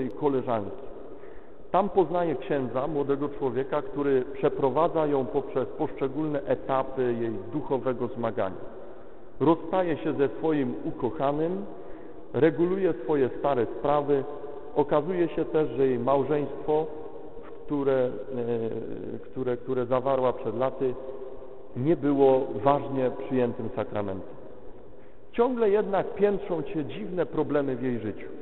swojej koleżanki. Tam poznaje księdza, młodego człowieka, który przeprowadza ją poprzez poszczególne etapy jej duchowego zmagania. Rozstaje się ze swoim ukochanym, reguluje swoje stare sprawy. Okazuje się też, że jej małżeństwo, które, e, które, które zawarła przed laty, nie było ważnie przyjętym sakramentem. Ciągle jednak piętrzą się dziwne problemy w jej życiu,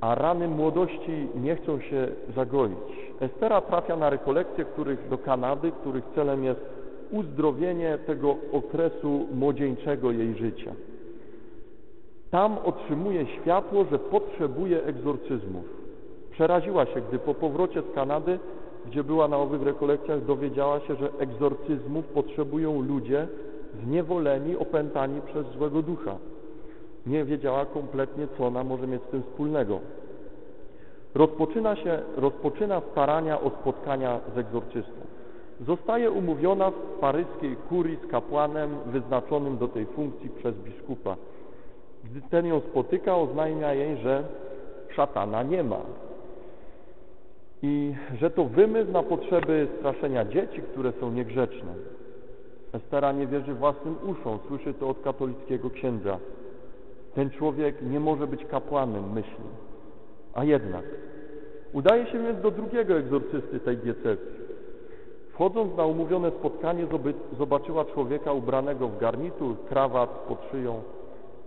a rany młodości nie chcą się zagoić. Estera trafia na rekolekcje których do Kanady, których celem jest uzdrowienie tego okresu młodzieńczego jej życia. Tam otrzymuje światło, że potrzebuje egzorcyzmów. Przeraziła się, gdy po powrocie z Kanady, gdzie była na owych rekolekcjach, dowiedziała się, że egzorcyzmów potrzebują ludzie zniewoleni, opętani przez złego ducha. Nie wiedziała kompletnie, co ona może mieć z tym wspólnego. Rozpoczyna się, rozpoczyna starania o spotkania z egzorcystą. Zostaje umówiona w paryskiej kurii z kapłanem wyznaczonym do tej funkcji przez biskupa. Gdy ten ją spotyka, oznajmia jej, że szatana nie ma. I że to wymysł na potrzeby straszenia dzieci, które są niegrzeczne. Estera nie wierzy własnym uszom, słyszy to od katolickiego księdza. Ten człowiek nie może być kapłanem, myśli. A jednak udaje się więc do drugiego egzorcysty tej diecezji. Wchodząc na umówione spotkanie, zobaczyła człowieka ubranego w garnitur, krawat pod szyją.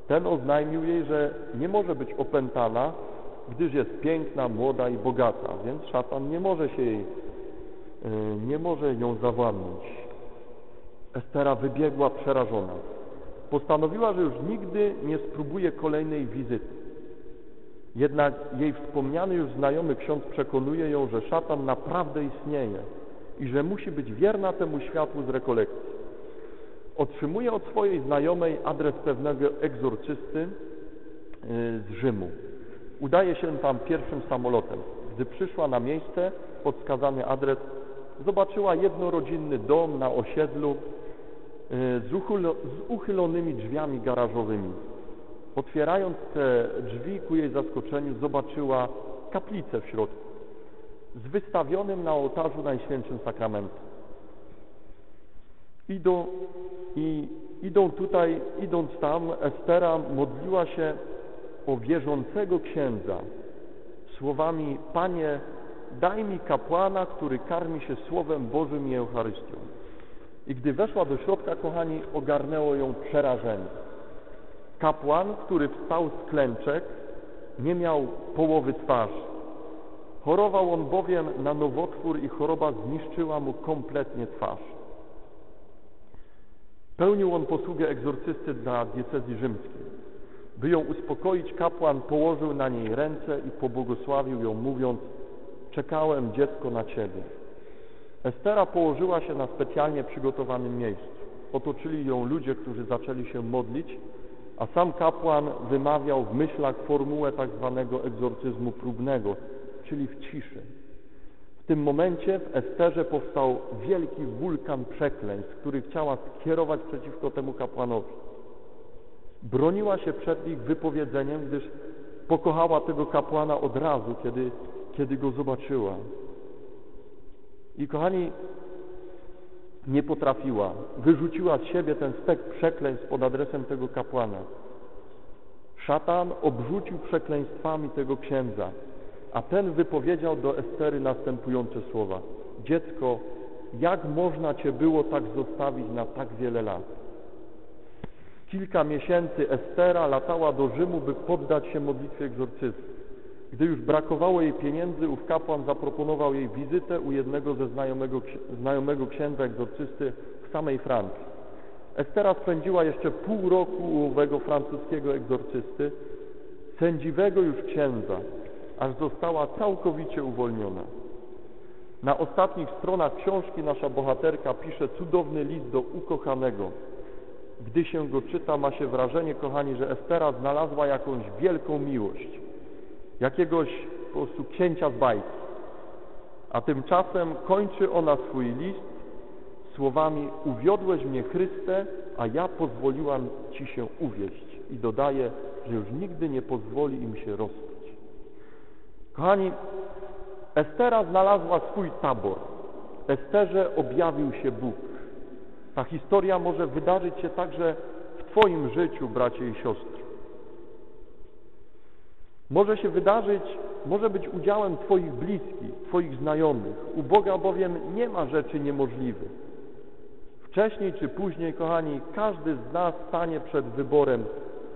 Ten oznajmił jej, że nie może być opętana, gdyż jest piękna, młoda i bogata, więc szatan nie może się jej, e, nie może ją zawładnąć. Estera wybiegła przerażona. Postanowiła, że już nigdy nie spróbuje kolejnej wizyty. Jednak jej wspomniany już znajomy ksiądz przekonuje ją, że szatan naprawdę istnieje i że musi być wierna temu światłu z rekolekcji. Otrzymuje od swojej znajomej adres pewnego egzorcysty y, z Rzymu. Udaje się tam pierwszym samolotem. Gdy przyszła na miejsce, podskazany adres, zobaczyła jednorodzinny dom na osiedlu y, z uchylonymi drzwiami garażowymi. Otwierając te drzwi, ku jej zaskoczeniu, zobaczyła kaplicę w środku z wystawionym na ołtarzu Najświętszym Sakramentem. Idą, i, idą tutaj, idąc tam, Estera modliła się o wierzącego księdza słowami Panie, daj mi kapłana, który karmi się Słowem Bożym i Eucharystią. I gdy weszła do środka, kochani, ogarnęło ją przerażenie. Kapłan, który wstał z klęczek, nie miał połowy twarzy. Chorował on bowiem na nowotwór i choroba zniszczyła mu kompletnie twarz. Pełnił on posługę egzorcysty dla diecezji rzymskiej. By ją uspokoić, kapłan położył na niej ręce i pobłogosławił ją, mówiąc czekałem dziecko na Ciebie. Estera położyła się na specjalnie przygotowanym miejscu. Otoczyli ją ludzie, którzy zaczęli się modlić, a sam kapłan wymawiał w myślach formułę tak zwanego egzorcyzmu próbnego, czyli w ciszy. W tym momencie w Esterze powstał wielki wulkan przekleństw, który chciała skierować przeciwko temu kapłanowi. Broniła się przed ich wypowiedzeniem, gdyż pokochała tego kapłana od razu, kiedy, kiedy go zobaczyła. I kochani, nie potrafiła. Wyrzuciła z siebie ten stek przekleństw pod adresem tego kapłana. Szatan obrzucił przekleństwami tego księdza. A ten wypowiedział do Estery następujące słowa. Dziecko, jak można Cię było tak zostawić na tak wiele lat? Kilka miesięcy Estera latała do Rzymu, by poddać się modlitwie egzorcysty. Gdy już brakowało jej pieniędzy, ów kapłan zaproponował jej wizytę u jednego ze znajomego, znajomego księdza egzorcysty w samej Francji. Estera spędziła jeszcze pół roku u owego francuskiego egzorcysty, sędziwego już księdza, aż została całkowicie uwolniona. Na ostatnich stronach książki nasza bohaterka pisze cudowny list do ukochanego. Gdy się go czyta, ma się wrażenie, kochani, że Estera znalazła jakąś wielką miłość, jakiegoś po prostu księcia z bajki. A tymczasem kończy ona swój list słowami Uwiodłeś mnie Chryste, a ja pozwoliłam Ci się uwieść. I dodaje, że już nigdy nie pozwoli im się rozstać. Kochani, Estera znalazła swój tabor. Esterze objawił się Bóg. Ta historia może wydarzyć się także w Twoim życiu, bracie i siostry. Może się wydarzyć, może być udziałem Twoich bliskich, Twoich znajomych. U Boga bowiem nie ma rzeczy niemożliwych. Wcześniej czy później, kochani, każdy z nas stanie przed wyborem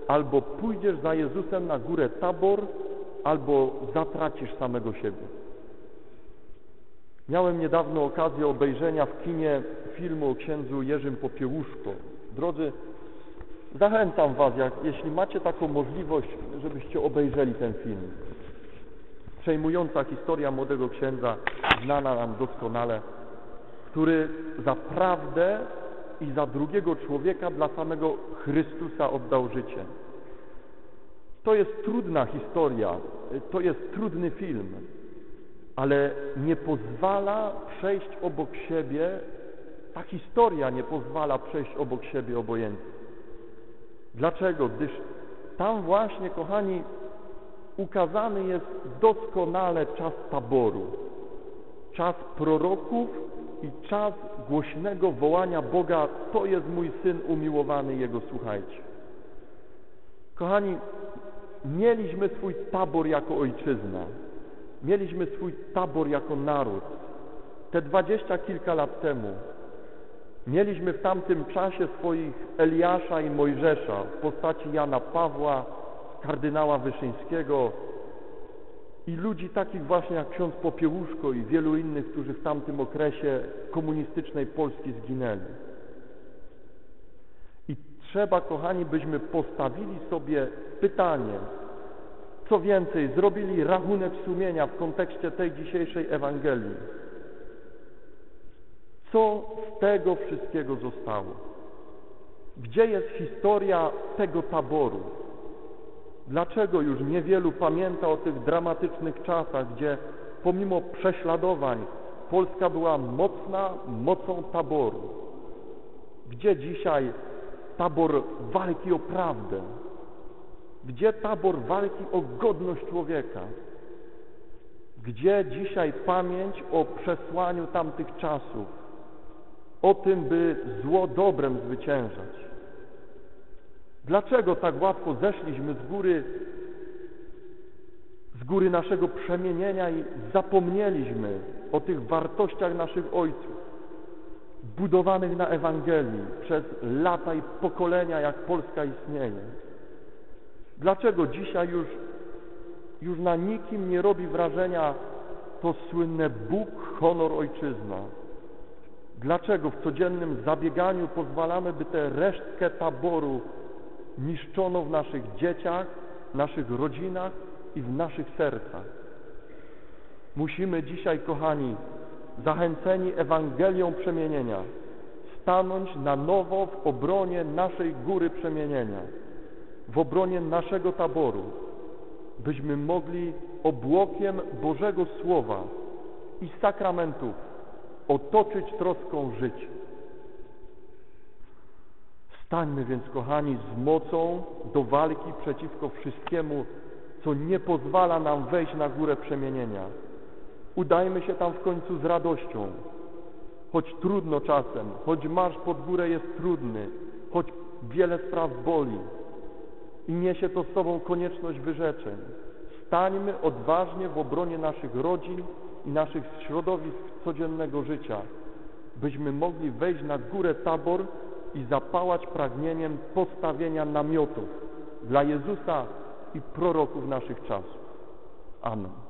albo pójdziesz za Jezusem na górę Tabor, albo zatracisz samego siebie. Miałem niedawno okazję obejrzenia w kinie filmu o księdzu Jerzym Popiełuszko. Drodzy, zachęcam Was, jak, jeśli macie taką możliwość, żebyście obejrzeli ten film. Przejmująca historia młodego księdza, znana nam doskonale, który za prawdę i za drugiego człowieka dla samego Chrystusa oddał życie. To jest trudna historia, to jest trudny film, ale nie pozwala przejść obok siebie, ta historia nie pozwala przejść obok siebie obojętnie. Dlaczego? Gdyż tam właśnie, kochani, ukazany jest doskonale czas taboru, czas proroków i czas głośnego wołania Boga, to jest mój Syn umiłowany, Jego słuchajcie. Kochani, mieliśmy swój tabor jako ojczyzna, mieliśmy swój tabor jako naród. Te dwadzieścia kilka lat temu mieliśmy w tamtym czasie swoich Eliasza i Mojżesza w postaci Jana Pawła, kardynała Wyszyńskiego i ludzi takich właśnie jak ksiądz Popiełuszko i wielu innych, którzy w tamtym okresie komunistycznej Polski zginęli. I trzeba, kochani, byśmy postawili sobie pytanie, co więcej, zrobili rachunek sumienia w kontekście tej dzisiejszej Ewangelii. Co z tego wszystkiego zostało? Gdzie jest historia tego taboru? Dlaczego już niewielu pamięta o tych dramatycznych czasach, gdzie pomimo prześladowań Polska była mocna mocą taboru? Gdzie dzisiaj tabor walki o prawdę? Gdzie tabor walki o godność człowieka? Gdzie dzisiaj pamięć o przesłaniu tamtych czasów? O tym, by zło dobrem zwyciężać. Dlaczego tak łatwo zeszliśmy z góry, z góry naszego przemienienia i zapomnieliśmy o tych wartościach naszych ojców, budowanych na Ewangelii przez lata i pokolenia, jak Polska istnieje? Dlaczego dzisiaj już, już na nikim nie robi wrażenia to słynne Bóg, honor, ojczyzna? Dlaczego w codziennym zabieganiu pozwalamy, by tę resztkę taboru niszczono w naszych dzieciach, naszych rodzinach i w naszych sercach? Musimy dzisiaj, kochani, zachęceni Ewangelią przemienienia, stanąć na nowo w obronie naszej góry przemienienia w obronie naszego taboru, byśmy mogli obłokiem Bożego Słowa i sakramentów otoczyć troską życie. Stańmy więc, kochani, z mocą do walki przeciwko wszystkiemu, co nie pozwala nam wejść na górę przemienienia. Udajmy się tam w końcu z radością, choć trudno czasem, choć marsz pod górę jest trudny, choć wiele spraw boli, i niesie to z sobą konieczność wyrzeczeń. Stańmy odważnie w obronie naszych rodzin i naszych środowisk codziennego życia, byśmy mogli wejść na górę Tabor i zapałać pragnieniem postawienia namiotów dla Jezusa i proroków naszych czasów. Amen.